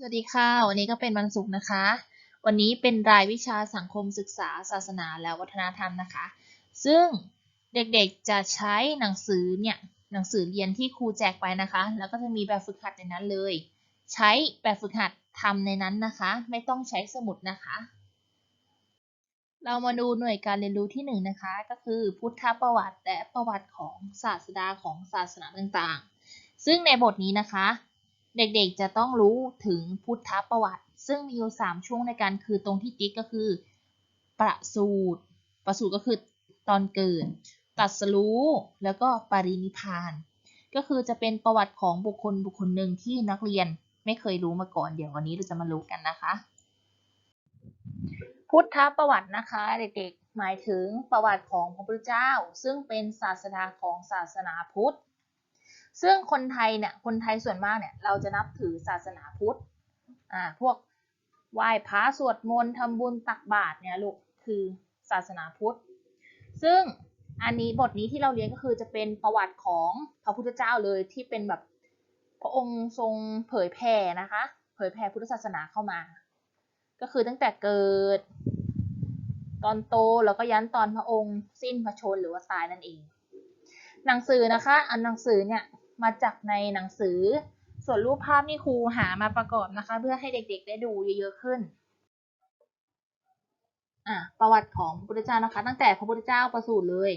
สวัสดีค่ะ วันนี้ก็เป็นวันศุกร์นะคะ วันนี้เป็นรายวิชาสังคมศึกษา ศาสนาและวัฒนธรรมนะคะ ซึ่งเด็กๆจะใช้หนังสือเนี่ยหนังสือเรียนที่ครูแจกไปนะคะ แล้วก็จะมีแบบฝึกหัดในนั้นเลย ใช้แบบฝึกหัดทำในนั้นนะคะ ไม่ต้องใช้สมุดนะคะ เรามาดูหน่วยการเรียนรู้ที่หนึ่งนะคะ ก็คือพุทธประวัติและประวัติของศาสดาของศาสนาต่างๆ ซึ่งในบทนี้นะคะ เด็กๆจะต้องรู้ถึงพุทธประวัติ ซึ่งมีอยู่3ช่วงในการคือตรงที่ติ๊กก็คือ ประสูติประสูติก็คือตอนเกิดตรัสรู้แล้วก็ปรินิพพาน ก็คือจะเป็นประวัติของบุคคลบุคคลหนึ่งที่นักเรียนไม่เคยรู้มาก่อน เดี๋ยววันนี้เราจะมารู้กันนะคะ พุทธประวัตินะคะเด็กๆหมายถึงประวัติของพระพุทธเจ้า ซึ่งเป็นศาสดาของศาสนาพุทธ ซึ่งคนไทยเนี่ยคนไทยส่วนมากเนี่ยเราจะนับถือศาสนาพุทธอ่าพวกไหว้พระสวดมนต์ทำบุญตักบาตรเนี่ยลูกคือศาสนาพุทธ ซึ่งอันนี้บทนี้ที่เราเรียนก็คือจะเป็นประวัติของพระพุทธเจ้าเลยที่เป็นแบบพระองค์ทรงเผยแผ่นะคะ เผยแผ่พุทธศาสนาเข้ามา ก็คือตั้งแต่เกิด ตอนโตแล้วก็ยันตอนพระองค์สิ้นพระชนม์หรือว่าตายนั่นเอง หนังสือนะคะ อันหนังสือเนี่ย มาจากในหนังสือ ส่วนรูปภาพนี่ครูหามาประกอบนะคะ เพื่อให้เด็กๆ ได้ดูเยอะๆขึ้นอะประวัติของพระพุทธเจ้านะคะ ตั้งแต่พระพุทธเจ้าประสูติเลย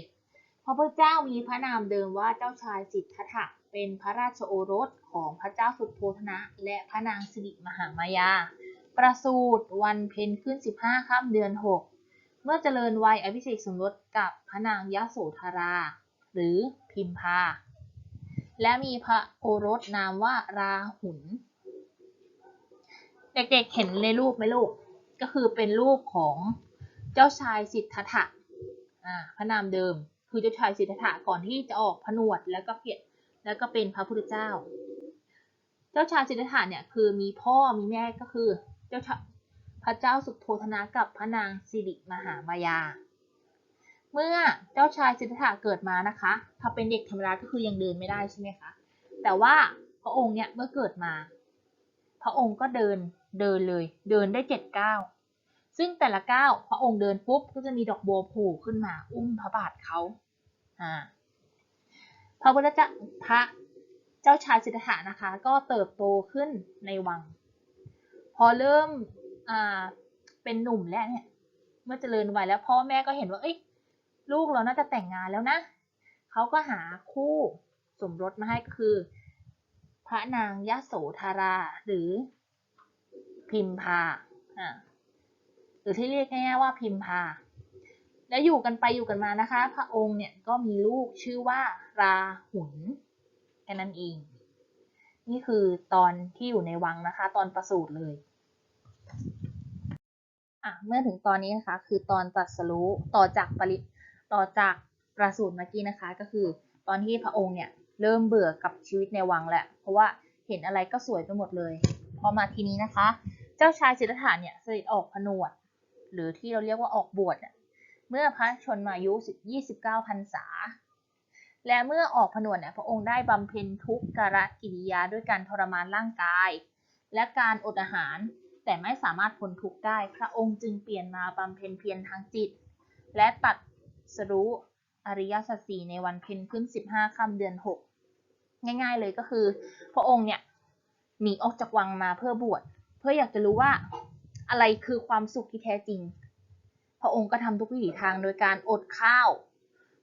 พระพุทธเจ้ามีพระนามเดิมว่าเจ้าชายสิทธัตถะเป็นพระราชโอรสของพระเจ้าสุโธธนะ และพระนางสิริมหามายา ประสูติวันเพ็ญขึ้น 15ค่ำเดือน 6 เมื่อเจริญวัยอภิเษกสมรสกับพระนางยโสธรา หรือพิมพา และมีพระโอรสนามว่าราหุลเด็กๆเห็นในรูปไหมลูก ก็คือเป็นรูปของเจ้าชายสิทธัตถะพระนามเดิม คือเจ้าชายสิทธัตถะก่อนที่จะออกผนวดแล้วก็เพียแล้วก็เป็นพระพุทธเจ้า เจ้าชายสิทธัตถะเนี่ยคือมีพ่อมีแม่ก็คือเจ้าพระเจ้าสุโธธนะกับพระนางสิริมหามายา เมื่อเจ้าชายสิทธัตถะเกิดมานะคะ ถ้าเป็นเด็กธรรมดาก็คือยังเดินไม่ได้ใช่ไหมคะ แต่ว่าพระองค์เนี่ยเมื่อเกิดมา พระองค์ก็เดินเดินเลย เดินได้เจ็ดก้าวซึ่งแต่ละก้าวพระองค์เดินปุ๊บก็จะมีดอกบัวผล่ขึ้นมา อุ้มพระบาทเขาอ่าพระพุทธเจ้าพระเจ้าชายสิทธัตถะนะคะ ก็เติบโตขึ้นในวัง พอเริ่มอ่าเป็นหนุ่มแล้วเนี่ย เมื่อเจริญวัยแล้วพ่อแม่ก็เห็นว่าเอ้ย ลูกเราน่าจะแต่งงานแล้วนะเขาก็หาคู่สมรสมาให้คือ พระนางยโสธารา หรือพิมพาอ่าหรือที่เรียกง่ายๆว่าพิมพา แล้วอยู่กันไปอยู่กันมานะคะ พระองค์เนี่ยก็มีลูกชื่อว่าราหุลแค่นั้นเอง นี่คือตอนที่อยู่ในวังนะคะ ตอนประสูติเลยอะเมื่อถึงตอนนี้นะคะ คือตอนตรัสรู้ต่อจากปริ ต่อจากประสูติเมื่อกี้นะคะ ก็คือ ตอนที่พระองค์เนี่ยเริ่มเบื่อกับชีวิตในวังแหละเพราะว่าเห็นอะไรก็สวยไปหมดเลย พอมาทีนี้นะคะ เจ้าชายสิทธัตถะเนี่ยเสด็จออกผนวด หรือที่เราเรียกว่าออกบวชเมื่อพระชนมายุ 29พรรษา และเมื่อออกผนวดเนี่ยพระองค์ได้บำเพ็ญทุกขกิริยาด้วยการทรมานร่างกาย และการอดอาหารแต่ไม่สามารถพ้นทุกข์ได้ พระองค์จึงเปลี่ยนมาบำเพ็ญเพียรทางจิต และตัด สรู้อริยสัจสี่ในวันเพ็ญขึ้น15ค่ำเดือน6ง่าย ๆเลยก็คือ พระองค์เนี่ยหนีออกจากวังมาเพื่อบวชเพื่ออยากจะรู้ว่าอะไรคือความสุขที่แท้จริง พระองค์ก็ทำทุกวิถีทางโดยการอดข้าว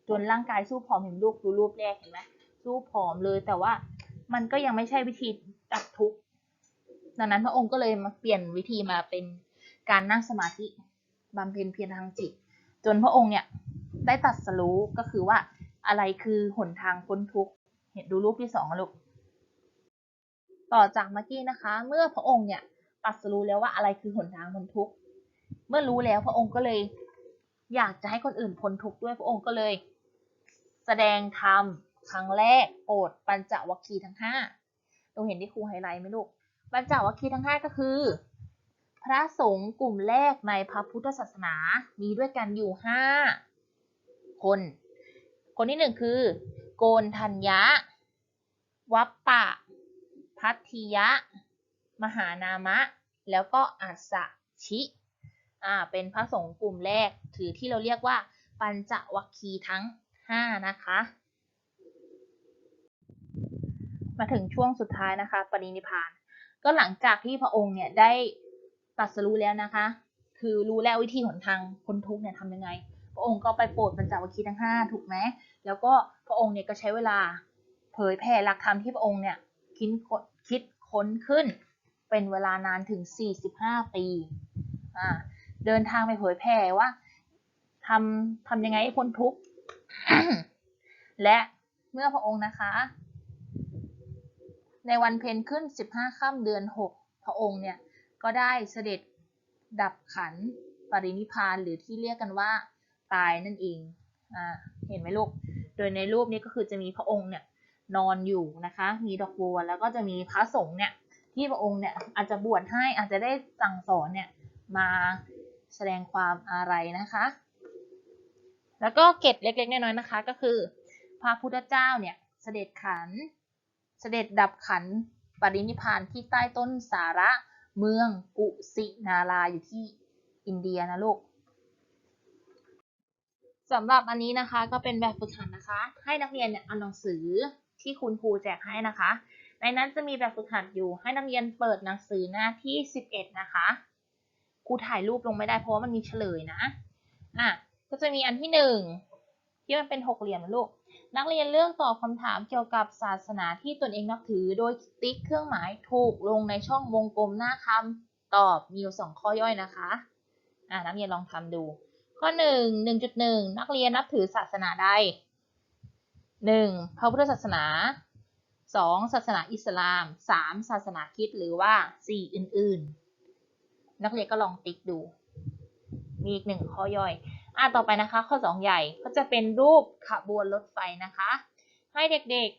จนร่างกายสู้ผอมเห็นรูปดูรูปแรกเห็นไหมสู้ผอมเลยแต่ว่ามันก็ยังไม่ใช่วิธีดับทุกข์ดังนั้นพระองค์ก็เลยมาเปลี่ยนวิธีมาเป็นการนั่งสมาธิบำเพ็ญเพียรทางจิต จนพระองค์เนี่ย ได้ตัดสรู้ก็คือว่าอะไรคือหนทางพ้นทุกข์เห็นดูรูปที่สองลูกต่อจากเมื่อกี้นะคะ เมื่อพระองค์เนี่ยตัดสรู้แล้วว่าอะไรคือหนทางพ้นทุกข์เมื่อรู้แล้วพระองค์ก็เลย อยากจะให้คนอื่นพ้นทุกข์ด้วยพระองค์ก็เลย แสดงธรรมครั้งแรกโปรดปัญจวัคคีย์ทั้งห้าเราเห็นที่ครูไฮไลท์ไหมลูกปัญจวัคคีย์ทั้งห้าก็คือ พระสงฆ์กลุ่มแรกในพระพุทธศาสนามีด้วยกันอยู่ห้า คน คนที่หนึ่งคือ โกนทัญญะ วัปปะ พัทธิยะ มหานามะ แล้วก็อัสสชิ อ่า เป็นพระสงฆ์กลุ่มแรก ถือที่เราเรียกว่า ปัญจวัคคีย์ทั้ง 5 นะคะ มาถึงช่วงสุดท้ายนะคะ ปรินิพาน ก็หลังจากที่พระองค์เนี่ยได้ตรัสรู้แล้วนะคะ คือรู้แล้ววิธีหนทางพ้นทุกข์เนี่ยทำยังไง ระองค์ก็ไปโปรดปัญจวัคคีย์ทั้ง5ถูกไหมแล้วก็พระองค์เนี่ยก็ใช้เวลาเผยแผ่หลักธรรมที่พระองค์เนี่ยคิดคิดค้นขึ้น เป็นเวลานานถึง 45 ปีอ่าเดินทางไปเผยแผ่ว่าทำทำยังไงให้พ้นทุกข์และเมื่อพระองค์นะคะ ในวันเพ็ญขึ้น 15ค่ำเดือน 6 พระองค์เนี่ยก็ได้เสด็จดับขันปรินิพานหรือที่เรียกกันว่า ตายนั่นเองอ่าเห็นไหมลูก โดยในรูปนี้ก็คือจะมีพระองค์เนี่ยนอนอยู่นะคะ มีดอกบัวแล้วก็จะมีพระสงฆ์เนี่ยที่พระองค์เนี่ยอาจจะบวชให้อาจจะได้สั่งสอนเนี่ยมาแสดงความอาลัยนะคะ แล้วก็เกร็ดเล็กๆน้อยๆนะคะ ก็คือ พระพุทธเจ้าเนี่ยเสด็จขัน เสด็จดับขันปรินิพานที่ใต้ต้นสาระเมืองกุสินาราอยู่ที่อินเดียนะลูก สำหรับอันนี้นะคะก็เป็นแบบฝึกหัดนะคะ ให้นักเรียนเนี่ยเอาหนังสือที่คุณครูแจกให้นะคะ ในนั้นจะมีแบบฝึกหัดอยู่ให้นักเรียนเปิดหนังสือหน้าที่ 11 นะคะครูถ่ายรูปลงไม่ได้เพราะว่ามันมีเฉลยนะอะก็จะมีอันที่หนึ่งที่มันเป็นหกเหลี่ยมนะลูกนักเรียนเลือกตอบคำถามเกี่ยวกับศาสนาที่ตนเองนับถือ โดยติ๊กเครื่องหมายถูกลงในช่องวงกลมหน้าคำตอบมีอยู่สองข้อย่อยนะคะอะนักเรียนลองทำดู ข้อหนึ่งหนึ่งจุดหนึ่งนักเรียนนับถือศาสนาใดหนึ่งพระพุทธศาสนาสองศาสนาอิสลามสามศาสนาคริสต์หรือว่าสี่อื่น ๆ นักเรียนก็ลองติ๊กดู มีอีกหนึ่งข้อย่อย อะต่อไปนะคะ ข้อสองใหญ่ก็จะเป็นรูปขบวนรถไฟนะคะ ให้เด็ก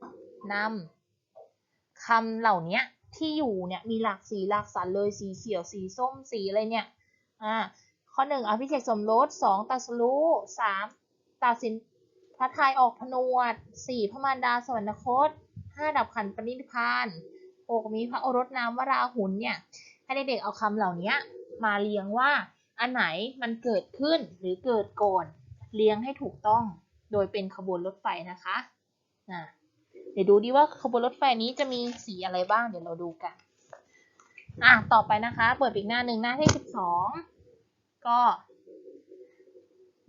ๆนำคำเหล่านี้ที่อยู่เนี่ยมีหลากสีหลากสันเลยสีเขียวสีส้มสีอะไรเนี่ยอ่า ข้อหนึ่งอภิเษกสมรสสองตรัสรู้สามตัดสินพระทัยออกผนวดสี่พระมารดาสวรรคตห้าดับขันปณิพานหกมีพระโอรสนามวราหุนเนี่ย ให้เด็กๆเอาคำเหล่านี้มาเรียงว่าอันไหนมันเกิดขึ้นหรือเกิดก่อนเรียงให้ถูกต้องโดยเป็นขบวนรถไฟนะคะอะเดี๋ยวดูดิว่าขบวนรถไฟนี้จะมีสีอะไรบ้างเดี๋ยวเราดูกัน อะ ต่อไปนะคะ เปิดอีกหน้าหนึ่งหน้าที่สิบสอง ก็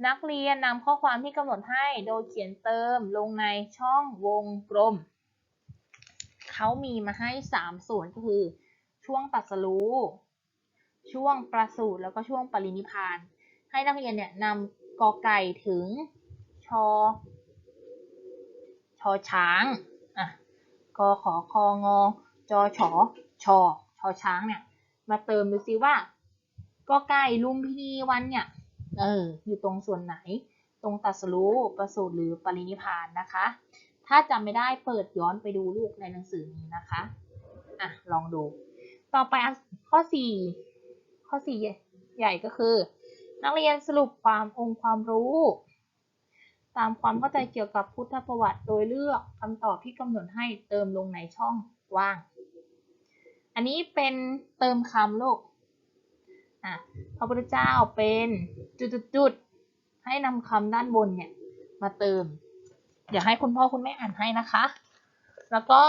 นักเรียนนำข้อความที่กำหนดให้โดยเขียนเติมลงในช่องวงกลม เขามีมาให้สามส่วนก็คือ ช่วงตรัสรู้ช่วงประสูติแล้วก็ช่วงปรินิพพาน ให้นักเรียนเนี่ยนำกอไก่ถึงชอชอช้างอะกอขอคองอจอฉอชอชอช้างเนี่ย มาเติมดูซิว่า กอไก่ลุมพินีวันเนี่ย เออ อยู่ตรงส่วนไหน ตรงตัสรู้ประสูติหรือปรินิพานนะคะ ถ้าจำไม่ได้เปิดย้อนไปดูลูกในหนังสือนี้นะคะ อะ ลองดู ต่อไปข้อสี่ข้อสี่ใหญ่ก็คือ นักเรียนสรุปความองค์ความรู้ ตามความเข้าใจเกี่ยวกับพุทธประวัติโดยเลือกคำตอบที่กำหนดให้เติมลงในช่องว่าง อันนี้เป็นเติมคำลูก อะพระพุทธเจ้าเป็นจุดๆให้นำคำด้านบนเนี่ยมาเติมเดี๋ยวให้คุณพ่อคุณแม่อ่านให้นะคะ แล้วก็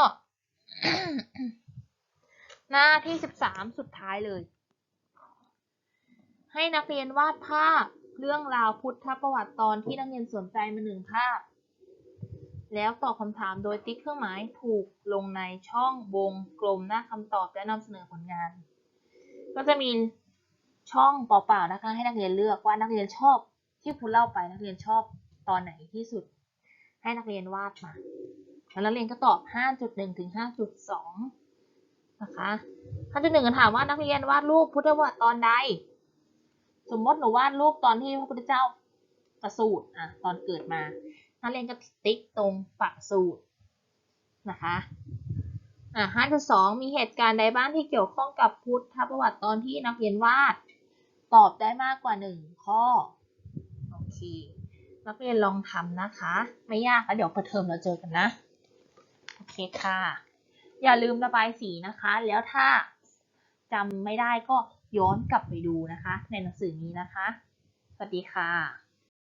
หน้าที่สิบสามสุดท้ายเลย ให้นักเรียนวาดภาพเรื่องราวพุทธประวัติตอนที่นักเรียนสนใจมาหนึ่งภาพ แล้วตอบคำถามโดยติ๊กเครื่องหมายถูกลงในช่องวงกลมหน้าคำตอบและนำเสนอผลงาน ก็จะมี ช่องเปล่าๆนะคะ ให้นักเรียนเลือกว่านักเรียนชอบที่ครูเล่าไปนักเรียนชอบตอนไหนที่สุด ให้นักเรียนวาดมาแล้วนักเรียนก็ตอบ 5.1 ถึง 5.2 นะคะ 5.1ก็ถามว่านักเรียนวาดรูปพุทธประวัติตอนใด สมมติหนูวาดรูปตอนที่พระพุทธเจ้าประสูติอะตอนเกิดมา นักเรียนก็ติ๊กตรงประสูตินะคะอะ5.2 มีเหตุการณ์ใดบ้างที่เกี่ยวข้องกับพุทธประวัติตอนที่นักเรียนวาด ตอบได้มากกว่า 1 ข้อ โอเค นักเรียนลองทำนะคะ ไม่ยากแล้วเดี๋ยวเปิดเทอมเราเจอกันนะ โอเคค่ะ อย่าลืมระบายสีนะคะ แล้วถ้าจำไม่ได้ก็ย้อนกลับไปดูนะคะ ในหนังสือนี้นะคะ สวัสดีค่ะ